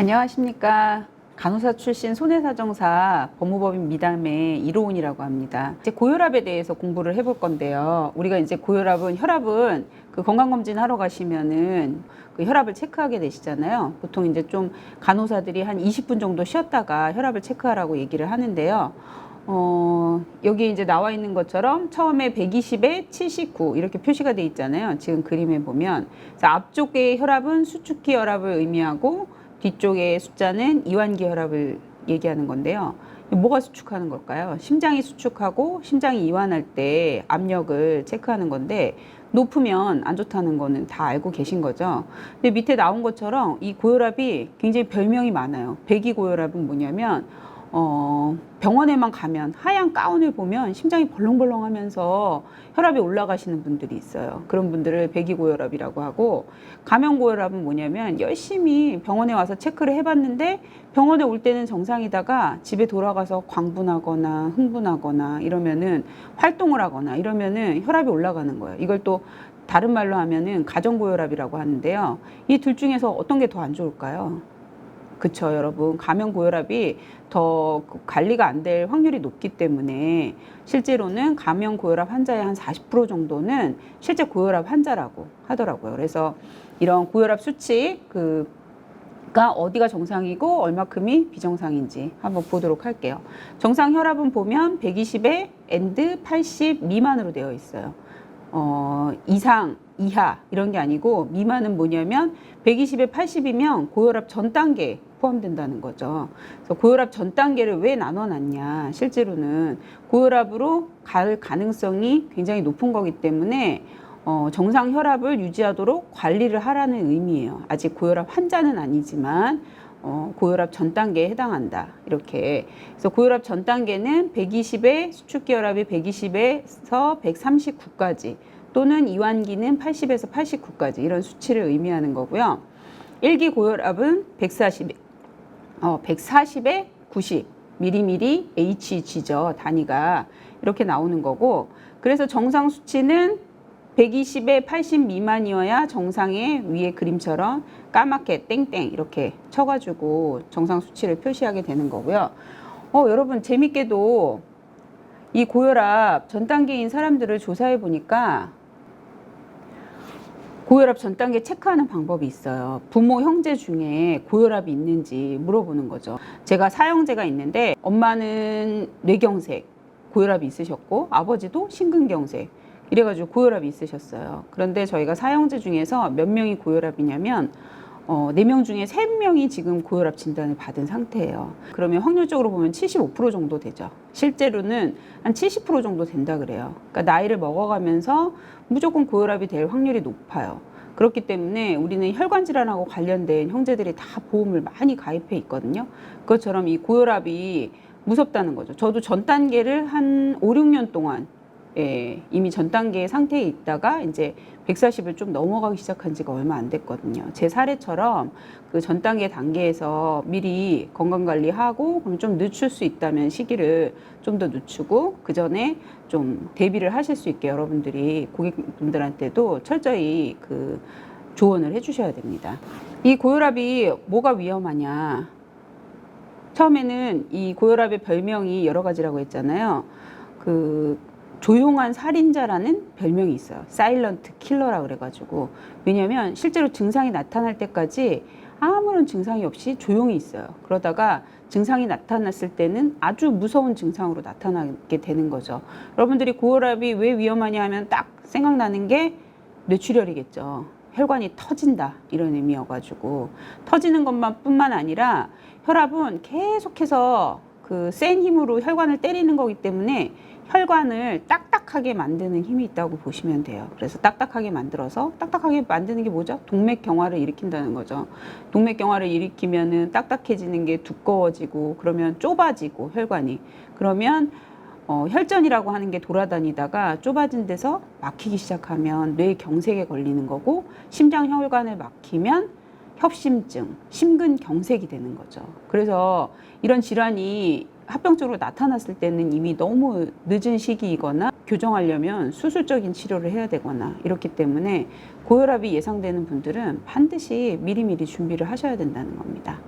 안녕하십니까. 간호사 출신 손해사정사 법무법인 미담의 이로운이라고 합니다. 이제 고혈압에 대해서 공부를 해볼 건데요. 우리가 이제 고혈압은 혈압은 그 건강검진 하러 가시면은 그 혈압을 체크하게 되시잖아요. 보통 이제 좀 간호사들이 한 20분 정도 쉬었다가 혈압을 체크하라고 얘기를 하는데요. 어, 여기 이제 나와 있는 것처럼 처음에 120에 79 이렇게 표시가 돼 있잖아요. 지금 그림에 보면. 앞쪽의 혈압은 수축기 혈압을 의미하고 뒤쪽의 숫자는 이완기 혈압을 얘기하는 건데요. 뭐가 수축하는 걸까요? 심장이 수축하고 심장이 이완할 때 압력을 체크하는 건데 높으면 안 좋다는 거는 다 알고 계신 거죠. 근데 밑에 나온 것처럼 이 고혈압이 굉장히 별명이 많아요. 배기 고혈압은 뭐냐면 어, 병원에만 가면 하얀 가운을 보면 심장이 벌렁벌렁 하면서 혈압이 올라가시는 분들이 있어요. 그런 분들을 배기고혈압이라고 하고 감염고혈압은 뭐냐면 열심히 병원에 와서 체크를 해봤는데 병원에 올 때는 정상이다가 집에 돌아가서 광분하거나 흥분하거나 이러면은 활동을 하거나 이러면은 혈압이 올라가는 거예요. 이걸 또 다른 말로 하면은 가정고혈압이라고 하는데요. 이 둘 중에서 어떤 게 더 안 좋을까요? 그쵸, 여러분. 감염 고혈압이 더 관리가 안 될 확률이 높기 때문에 실제로는 감염 고혈압 환자의 한 40% 정도는 실제 고혈압 환자라고 하더라고요. 그래서 이런 고혈압 수치, 그, 가 어디가 정상이고 얼마큼이 비정상인지 한번 보도록 할게요. 정상 혈압은 보면 120에 엔드 80 미만으로 되어 있어요. 어, 이상, 이하 이런 게 아니고 미만은 뭐냐면 120에 80이면 고혈압 전 단계에 포함된다는 거죠. 그래서 고혈압 전 단계를 왜 나눠놨냐? 실제로는 고혈압으로 갈 가능성이 굉장히 높은 거기 때문에 어, 정상 혈압을 유지하도록 관리를 하라는 의미예요. 아직 고혈압 환자는 아니지만 어, 고혈압 전 단계에 해당한다. 이렇게. 그래서 고혈압 전 단계는 120에 수축기 혈압이 120에서 139까지 또는 이완기는 80에서 89까지 이런 수치를 의미하는 거고요. 일기 고혈압은 140, 어, 140에 90 미리미리 HG죠. 단위가 이렇게 나오는 거고 그래서 정상 수치는 120에 80 미만이어야 정상의 위에 그림처럼 까맣게 땡땡 이렇게 쳐가지고 정상 수치를 표시하게 되는 거고요. 어, 여러분 재밌게도 이 고혈압 전 단계인 사람들을 조사해 보니까 고혈압 전 단계 체크하는 방법이 있어요. 부모 형제 중에 고혈압이 있는지 물어보는 거죠. 제가 사형제가 있는데 엄마는 뇌경색 고혈압이 있으셨고 아버지도 심근경색 이래가지고 고혈압이 있으셨어요. 그런데 저희가 사형제 중에서 몇 명이 고혈압이냐면 어, 4명 중에 3명이 지금 고혈압 진단을 받은 상태예요. 그러면 확률적으로 보면 75% 정도 되죠. 실제로는 한 70% 정도 된다 그래요. 그러니까 나이를 먹어가면서 무조건 고혈압이 될 확률이 높아요. 그렇기 때문에 우리는 혈관 질환하고 관련된 형제들이 다 보험을 많이 가입해 있거든요. 그것처럼 이 고혈압이 무섭다는 거죠. 저도 전 단계를 한 5, 6년 동안 예, 이미 전 단계 상태에 있다가 이제 140을 좀 넘어가기 시작한 지가 얼마 안 됐거든요. 제 사례처럼 그 전 단계 단계에서 미리 건강 관리하고 그럼 좀 늦출 수 있다면 시기를 좀 더 늦추고 그 전에 좀 대비를 하실 수 있게 여러분들이 고객분들한테도 철저히 그 조언을 해주셔야 됩니다. 이 고혈압이 뭐가 위험하냐? 처음에는 이 고혈압의 별명이 여러 가지라고 했잖아요. 그 조용한 살인자라는 별명이 있어요. 사일런트 킬러라 그래가지고 왜냐하면 실제로 증상이 나타날 때까지 아무런 증상이 없이 조용히 있어요. 그러다가 증상이 나타났을 때는 아주 무서운 증상으로 나타나게 되는 거죠. 여러분들이 고혈압이 왜 위험하냐 하면 딱 생각나는 게 뇌출혈이겠죠. 혈관이 터진다 이런 의미여가지고 터지는 것만 뿐만 아니라 혈압은 계속해서 그 센 힘으로 혈관을 때리는 거기 때문에 혈관을 딱딱하게 만드는 힘이 있다고 보시면 돼요. 그래서 딱딱하게 만들어서 딱딱하게 만드는 게 뭐죠? 동맥 경화를 일으킨다는 거죠. 동맥 경화를 일으키면은 딱딱해지는 게 두꺼워지고 그러면 좁아지고 혈관이 그러면 어, 혈전이라고 하는 게 돌아다니다가 좁아진 데서 막히기 시작하면 뇌 경색에 걸리는 거고 심장 혈관을 막히면 협심증, 심근경색이 되는 거죠. 그래서 이런 질환이 합병적으로 나타났을 때는 이미 너무 늦은 시기이거나 교정하려면 수술적인 치료를 해야 되거나 이렇기 때문에 고혈압이 예상되는 분들은 반드시 미리미리 준비를 하셔야 된다는 겁니다.